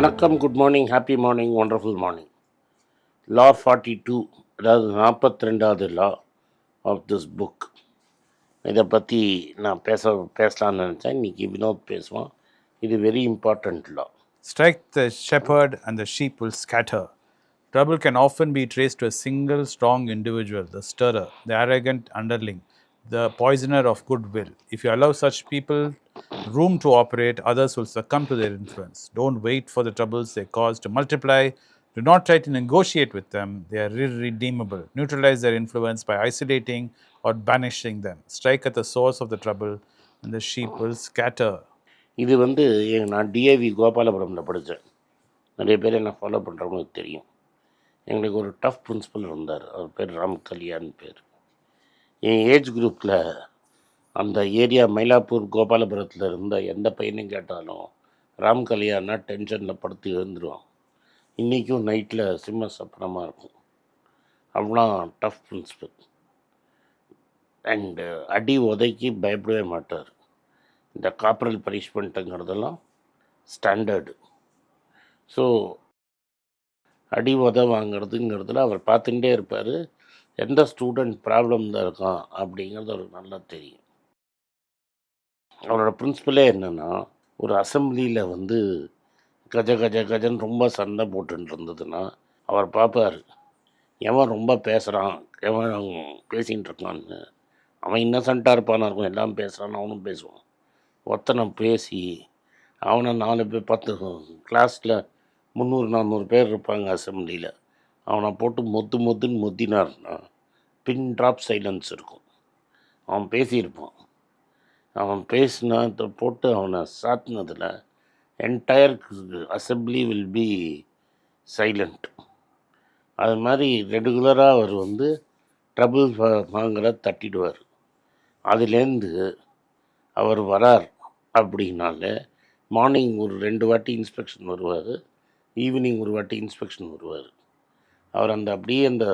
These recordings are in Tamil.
வணக்கம் good morning happy morning wonderful morning law forty two அதாவது நாற்பத்தி ரெண்டாவது லா ஆஃப் திஸ் புக் இதை பற்றி நான் பேச பேசலான்னு நினச்சேன் இன்றைக்கி வினோத் பேசுவான் இது very important law strike the shepherd and the sheep will scatter trouble can often be traced to a single strong individual the stirrer the arrogant underling the poisoner of goodwill. If you allow such people room to operate, others will succumb to their influence. Don't wait for the troubles they cause to multiply. Do not try to negotiate with them. They are irredeemable. Neutralize their influence by isolating or banishing them. Strike at the source of the trouble, and the sheep will scatter. இது வந்து நான் டிஏவி கோபாலபுரமில் படித்தேன் நிறைய பேர் என்ன ஃபாலோ பண்ணுறவங்களுக்கு தெரியும் எங்களுக்கு ஒரு டஃப் பிரின்ஸிபல் இருந்தார் அவர் பேர் ராம் கல்யாண் பேர் என் ஏஜ் குரூப்பில் அந்த ஏரியா மயிலாப்பூர் கோபாலபுரத்தில் இருந்த எந்த பையனையும் கேட்டாலும் ராம் கல்யாணா டென்ஷனில் படுத்து எழுந்துருவான். இன்றைக்கும் நைட்டில் சிம்ம சப்பனமாக இருக்கும். அவ்வளோ டஃப் பிரின்சிபல் அண்டு அடி உதைக்கி பயப்படவே மாட்டார். இந்த காப்பரல் பனிஷ்மெண்ட்டுங்கிறதெல்லாம் ஸ்டாண்டர்டு ஸோ அடி உத வாங்குறதுங்கிறதுல அவர் பார்த்துட்டே இருப்பார். எந்த ஸ்டூடெண்ட் ப்ராப்ளம் தான் இருக்கான் அப்படிங்கிறது அவருக்கு நல்லா தெரியும். அவரோட பிரின்சிபலே என்னென்னா ஒரு அசம்பிளியில் வந்து கஜ கஜ கஜன்னு ரொம்ப சண்டை போட்டுட்டு இருந்ததுன்னா அவர் பார்ப்பார் எவன் ரொம்ப பேசுகிறான் எவன் பேசிகிட்டு இருக்கான்னு? அவன் இன்னசென்ட்டாக இருப்பானா இருக்கும் எல்லாம் பேசுகிறான் அவனும் பேசுவான். ஒருத்தனை பேசி அவனை நாலு பேர் பத்து கிளாஸில் முந்நூறு நானூறு பேர் இருப்பாங்க அசம்பிளியில் அவனை போட்டு மொத்து மொத்துன்னு மொத்தினார்னா பின் ட்ராப் சைலன்ஸ் இருக்கும். அவன் பேசியிருப்பான். அவன் பேசினா போட்டு அவனை சாத்தினதில் entire assembly will be silent அது மாதிரி ரெகுலராக அவர் வந்து ட்ரபுள் வாங்குற தட்டிடுவார். அதுலேருந்து அவர் வரார் அப்படின்னாலே மார்னிங் ஒரு ரெண்டு வாட்டி இன்ஸ்பெக்ஷன் வருவார் ஈவினிங் ஒரு வாட்டி இன்ஸ்பெக்ஷன் வருவார். அவர் அந்த அப்படியே அந்த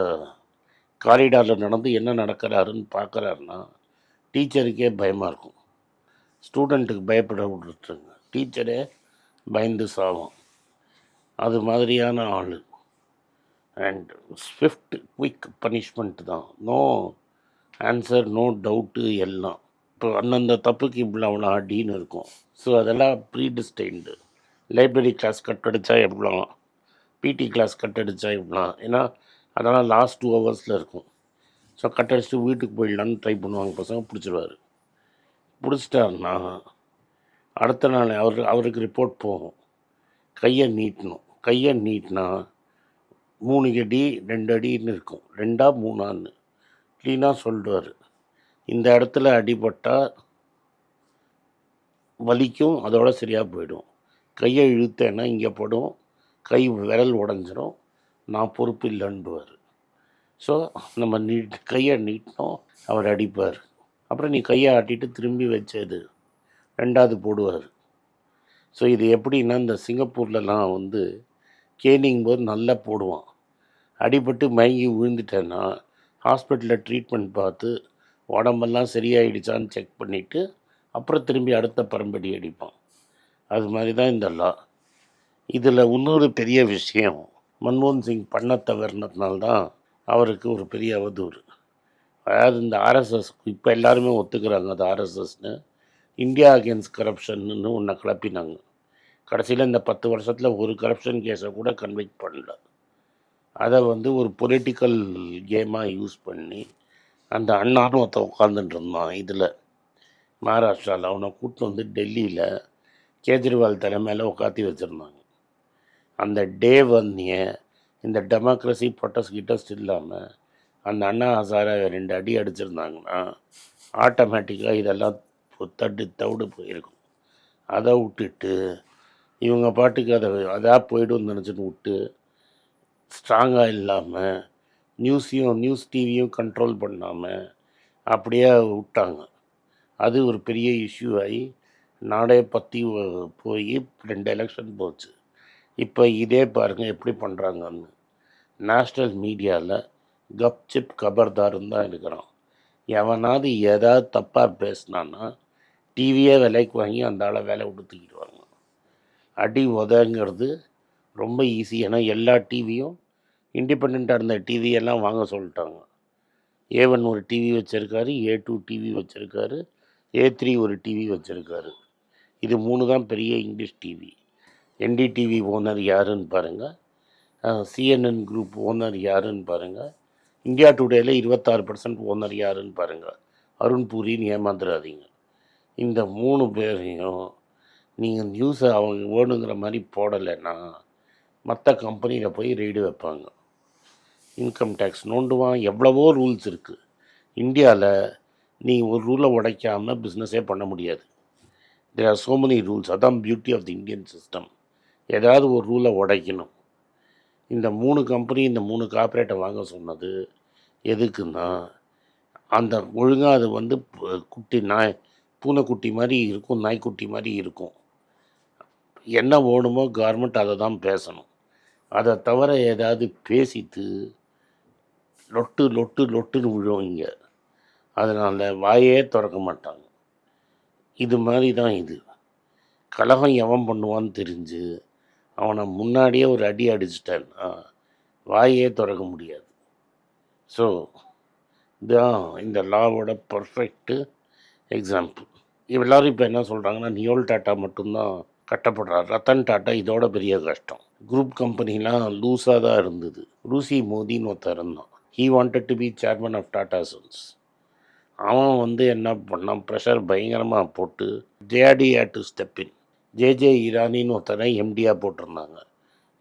காரிடாரில் நடந்து என்ன நடக்கிறாருன்னு பார்க்குறாருன்னா டீச்சருக்கே பயமாக இருக்கும். ஸ்டூடெண்ட்டுக்கு பயப்பட விட்டுருங்க டீச்சரே பயந்து சாவும். அது மாதிரியான ஆள். அண்ட் ஸ்விஃப்ட் குயிக் பனிஷ்மெண்ட் தான். நோ ஆன்சர் நோ டவுட்டு எல்லாம். இப்போ அந்தந்த தப்புக்கு இவ்வளோ அவ்வளோ அடின்னு இருக்கும். ஸோ அதெல்லாம் ப்ரீடிஸ்டைன்டு லைப்ரரி கிளாஸ் கட் அடித்தா எவ்வளோ பிடி கிளாஸ் கட் அடித்தா இவ்வளோ ஏன்னா அதெல்லாம் லாஸ்ட் டூ ஹவர்ஸில் இருக்கும். ஸோ கட் அடிச்சுட்டு வீட்டுக்கு போயிடலான்னு ட்ரை பண்ணுவாங்க பசங்க பிடிச்சிருவாரு. பிடிச்சிட்டாருன்னா அடுத்த நாள் அவர் அவருக்கு ரிப்போர்ட் போகும். கையை நீட்டணும். கையை நீட்டினா மூணு அடி ரெண்டு அடின்னு இருக்கும். ரெண்டா மூணான்னு. க்ளீனாக சொல்லிடுவார் இந்த இடத்துல அடிபட்டால் வலிக்கும் அதோட சரியாக போயிடும். கையை இழுத்தேன்னா இங்கே படும். கை விரல் உடஞ்சிரும். நான் பொறுப்பு இல்லைன்னுவார். ஸோ நம்ம நீட் கையை நீட்டினோம் அவர் அடிப்பார். அப்புறம் நீ கையை ஆட்டிட்டு திரும்பி வச்சது ரெண்டாவது போடுவார். ஸோ இது எப்படின்னா இந்த சிங்கப்பூர்லலாம் வந்து கேனிங் போது நல்லா போடுவான். அடிபட்டு மயங்கி விழுந்துட்டேன்னா ஹாஸ்பிட்டலில் ட்ரீட்மெண்ட் பார்த்து உடம்பெல்லாம் சரியாயிடுச்சான்னு செக் பண்ணிவிட்டு அப்புறம் திரும்பி அடுத்த பரம்படி அடிப்பான். அது மாதிரி தான் இந்த லா. இதில் இன்னொரு பெரிய விஷயம் மன்மோகன் சிங் பண்ண தவறினதுனால்தான் அவருக்கு ஒரு பெரிய அவதூறு. அதாவது இந்த ஆர்எஸ்எஸ் இப்போ எல்லாருமே ஒத்துக்கிறாங்க அது ஆர்எஸ்எஸ்னு இந்தியா அகேன்ஸ்ட் கரப்ஷன்னு ஒன்றை கிளப்பினாங்க. கடைசியில் இந்த பத்து வருஷத்தில் ஒரு கரப்ஷன் கேஸை கூட கன்விக்ட் பண்ணல. அதை வந்து ஒரு பொலிட்டிக்கல் கேமாக யூஸ் பண்ணி அந்த அண்ணாரும் ஒருத்தன் உட்காந்துட்டு இருந்தான் இதில். மகாராஷ்டிராவில் அவனை கூப்பிட்டு வந்து டெல்லியில் கேஜ்ரிவால் தலைமையில் உட்காத்தி வச்சுருந்தாங்க. அந்த டே வந்திய இந்த டெமோக்ரஸி பொட்டஸ் கிட்டஸ்ட் இல்லாமல் அந்த அண்ணா ஹசாரா ரெண்டு அடி அடிச்சிருந்தாங்கன்னா ஆட்டோமேட்டிக்காக இதெல்லாம் தட்டு தவிடு போயிருக்கும். அதை விட்டுட்டு இவங்க பாட்டுக்கு அதை அதாக போய்டும் நினச்சின்னு விட்டு ஸ்ட்ராங்காக இல்லாமல் நியூஸையும் நியூஸ் டிவியும் கண்ட்ரோல் பண்ணாமல் அப்படியே விட்டாங்க. அது ஒரு பெரிய இஷ்யூ ஆகி நாடே பற்றி போய் ரெண்டு எலெக்ஷன் போச்சு. இப்போ இதே பாருங்கள் எப்படி பண்ணுறாங்கன்னு நேஷ்னல் மீடியாவில் கப் சிப் கபர்தாருன்னு தான் இருக்கிறான். எவனாவது ஏதாவது தப்பாக பேசினான்னா டிவியே விலைக்கு வாங்கி அந்த ஆளை வேலை கொடுத்துக்கிடுவாங்க அடி உதங்கிறது ரொம்ப ஈஸி ஏன்னா எல்லா டிவியும் இண்டிபெண்ட்டாக இருந்த டிவியெல்லாம் வாங்க சொல்லிட்டாங்க. ஏ ஒன் ஒரு டிவி வச்சுருக்காரு ஏ டூ டிவி வச்சுருக்காரு ஏ த்ரீ ஒரு டிவி வச்சுருக்காரு. இது மூணு தான் பெரிய இங்கிலீஷ் டிவி என்டிடிவி ஓனர் யாருன்னு பாருங்கள் சிஎன்என் குரூப் ஓனர் யாருன்னு பாருங்கள் இந்தியா டுடேல இருபத்தாறு பர்சன்ட் ஓனர் யாருன்னு பாருங்கள் அருண் பூரின்னு ஏமாந்துடாதீங்க இந்த மூணு பேரையும் நீங்கள் நியூஸை அவங்க வேணுங்கிற மாதிரி போடலைன்னா மற்ற கம்பெனியில் போய் ரெய்டு வைப்பாங்க. இன்கம் டேக்ஸ் நோண்டுவான். எவ்வளவோ ரூல்ஸ் இருக்குது இந்தியாவில் நீ ஒரு ரூலை உடைக்காமல் பிஸ்னஸே பண்ண முடியாது. There are so many rules அதான் beauty of the Indian system ஏதாவது ஒரு ரூலை உடைக்கணும். இந்த மூணு கம்பெனி இந்த மூணு கார்ப்பரேட்டை வாங்க சொன்னது எதுக்குன்னா அந்த ஒழுங்காக அது வந்து குட்டி நாய் பூனைக்குட்டி மாதிரி இருக்கும் நாய்க்குட்டி மாதிரி இருக்கும். என்ன ஓடுமோ கவர்மெண்ட் அதை தான் பேசணும். அதை தவிர ஏதாவது பேசிட்டு லொட்டு லொட்டு லொட்டுன்னு விழுவீங்க. அதனால் வாயே திறக்க மாட்டாங்க. இது மாதிரி தான் இது. கலகம் எவன் பண்ணுவான்னு தெரிஞ்சு அவனை முன்னாடியே ஒரு அடி அடிச்சிட்டேன்னா வாயே திறக்க முடியாது. ஸோ இதுதான் இந்த லாவோட பர்ஃபெக்ட்டு எக்ஸாம்பிள் எல்லோரும் இப்போ என்ன சொல்கிறாங்கன்னா நியோல் டாட்டா மட்டும்தான் கட்டப்படுறார். ரத்தன் டாட்டா இதோட பெரிய கஷ்டம். குரூப் கம்பெனிலாம் லூஸாக தான் இருந்தது. ரூசி மோதின்னு ஒருத்தர் இருந்தான். He wanted to be chairman of Tata sons அவன் வந்து என்ன பண்ணான்? ப்ரெஷர் பயங்கரமாக போட்டு JD had to step in JJ இரானின்னு ஒருத்தனை எம்டியாக போட்டிருந்தாங்க.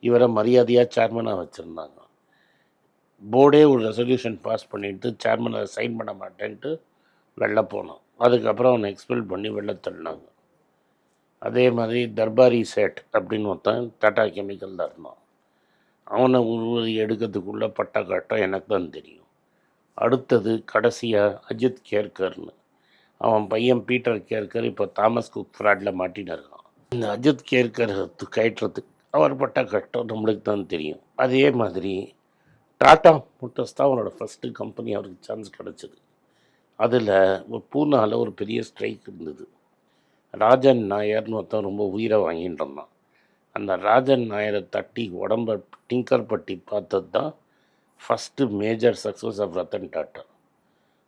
இவரை மரியாதையாக சேர்மனாக வச்சுருந்தாங்க. போர்டே ஒரு ரெசல்யூஷன் பாஸ் பண்ணிட்டு சேர்மனை சைன் பண்ண மாட்டேன்ட்டு வெளில போனான். அதுக்கப்புறம் அவனை எக்ஸ்பெல் பண்ணி வெளில தள்ளினாங்க. அதே மாதிரி தர்பாரி சேட் அப்படின்னு ஒருத்தன் டாட்டா கெமிக்கல் தான் இருந்தான். அவனை உருவதி எடுக்கிறதுக்குள்ளே பட்ட கட்டம் எனக்கு தான் தெரியும். அடுத்தது கடைசியாக அஜித் கேர்கர்னு. அவன் பையன் பீட்டர் கேர்கர் இப்போ தாமஸ் குக் ஃப்ராடில் மாட்டின்னு இருக்கான். இந்த அஜித் கேர்கர் கயற்றுறதுக்கு அவர் பட்ட கஷ்டம் நம்மளுக்கு தான் தெரியும். அதே மாதிரி டாட்டா மோட்டர்ஸ் தான் அவரோட ஃபஸ்ட்டு கம்பெனி அவருக்கு சான்ஸ் கிடச்சிது. அதில் ஒரு பூனாவில் ஒரு பெரிய ஸ்ட்ரைக் இருந்தது. ராஜன் நாயர்னு ஒருத்தன் ரொம்ப உயிரை வாங்கிட்டு இருந்தான். அந்த ராஜன் நாயரை தட்டி உடம்ப டிங்கர் பட்டி பார்த்தது தான் first major success of Ratan Tata.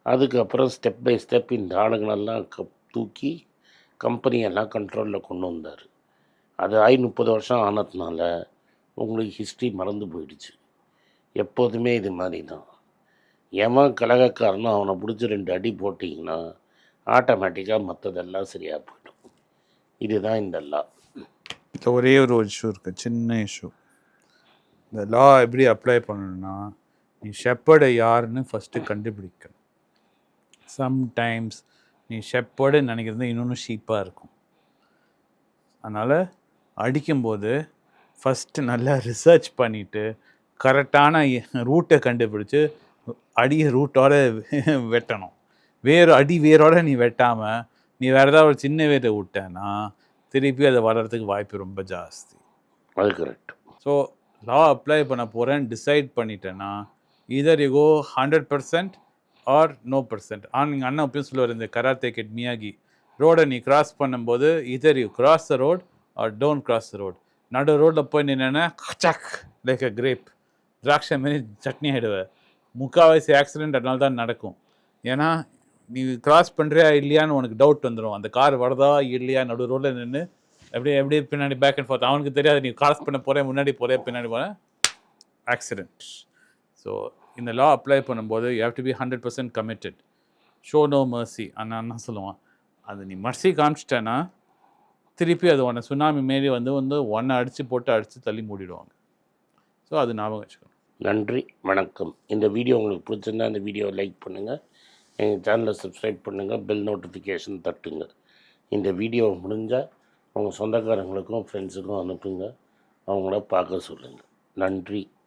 அதுக்கப்புறம் ஸ்டெப் பை ஸ்டெப் இந்த ஆளுங்களெல்லாம் க தூக்கி கம்பெனியெல்லாம் கண்ட்ரோலில் கொண்டு வந்தார். அது ஆகி முப்பது வருஷம் ஆனதுனால உங்களுக்கு ஹிஸ்ட்ரி மறந்து போயிடுச்சு. எப்போதுமே இது மாதிரி தான் எவன் கலகக்காரனும் அவனை பிடிச்சி ரெண்டு அடி போட்டிங்கன்னா ஆட்டோமேட்டிக்காக மற்றதெல்லாம் சரியாக போயிடும். இதுதான் இந்த லா இப்போ ஒரே ஒரு இஷ்யூ இருக்குது சின்ன இஷ்யூ இந்த லா எப்படி அப்ளை பண்ணணும்னா நீ ஷெப்பர்டை யாருன்னு ஃபஸ்ட்டு கண்டுபிடிக்கணும். சம்டைம்ஸ் நீ ஷெப்பர்டு நினைக்கிறது இன்னொன்று ஷீப்பாக இருக்கும். அதனால் அடிக்கும்போது ஃபஸ்ட்டு நல்லா ரிசர்ச் பண்ணிவிட்டு கரெக்டான ரூட்டை கண்டுபிடிச்சு அடிய ரூட்டோட வெட்டணும். வேறு அடி வேரோட நீ வெட்டாமல் நீ வேறு ஏதாவது ஒரு சின்ன வேரை விட்டேன்னா திருப்பி அது வளர்கிறதுக்கு வாய்ப்பு ரொம்ப ஜாஸ்தி. அது கரெக்ட் ஸோ லா அப்ளை பண்ண போகிறேன்னு டிசைட் பண்ணிட்டேன்னா either you go hundred percent or no percent. On நீங்கள் அண்ணன் அப்பயும் சொல்லுவார் இந்த கராத்தே கெட் மியாகி. ரோடை நீ கிராஸ் பண்ணும்போது either you cross the road or don't cross the road நடு ரோட்டில் போய் நின்னா சக் லைக் அ கிரேப் திராட்சை மாரி சட்னி ஆகிடுவேன் முக்கால்வாசி ஆக்சிடென்ட் அதனால தான் நடக்கும். ஏன்னா நீ கிராஸ் பண்ணுறியா இல்லையான்னு உனக்கு டவுட் வந்துடும் அந்த கார் வருதா இல்லையா? நடு ரோட்டில் நின்று அப்படியே அப்படியே பின்னாடி பேக் அண்ட் ஃபோர்த் அவனுக்கு தெரியாது நீ கிராஸ் பண்ண போகிறேன் முன்னாடி போகிறேன் பின்னாடி போகிறேன் ஆக்சிடென்ட் ஸோ இந்த லா அப்ளை பண்ணும்போது you have to be hundred percent committed show no mercy அண்ணா சொல்லுவான்? அது நீ மர்சி காமிச்சிட்டேன்னா திருப்பி அது உன்னை சுனாமி மாரி வந்து வந்து ஒன்றை அடித்து போட்டு அடித்து தள்ளி மூடிடுவாங்க. ஸோ அது ஞாபகம் வச்சுக்கணும். நன்றி. வணக்கம். இந்த வீடியோ உங்களுக்கு பிடிச்சிருந்தா இந்த வீடியோவை லைக் பண்ணுங்கள் எங்கள் சேனலை சப்ஸ்கிரைப் பண்ணுங்கள் பெல் நோட்டிஃபிகேஷன் தட்டுங்க. இந்த வீடியோ முடிஞ்சால் உங்கள் சொந்தக்காரங்களுக்கும் ஃப்ரெண்ட்ஸுக்கும் அனுப்புங்க. அவங்கள பார்க்க சொல்லுங்கள் நன்றி.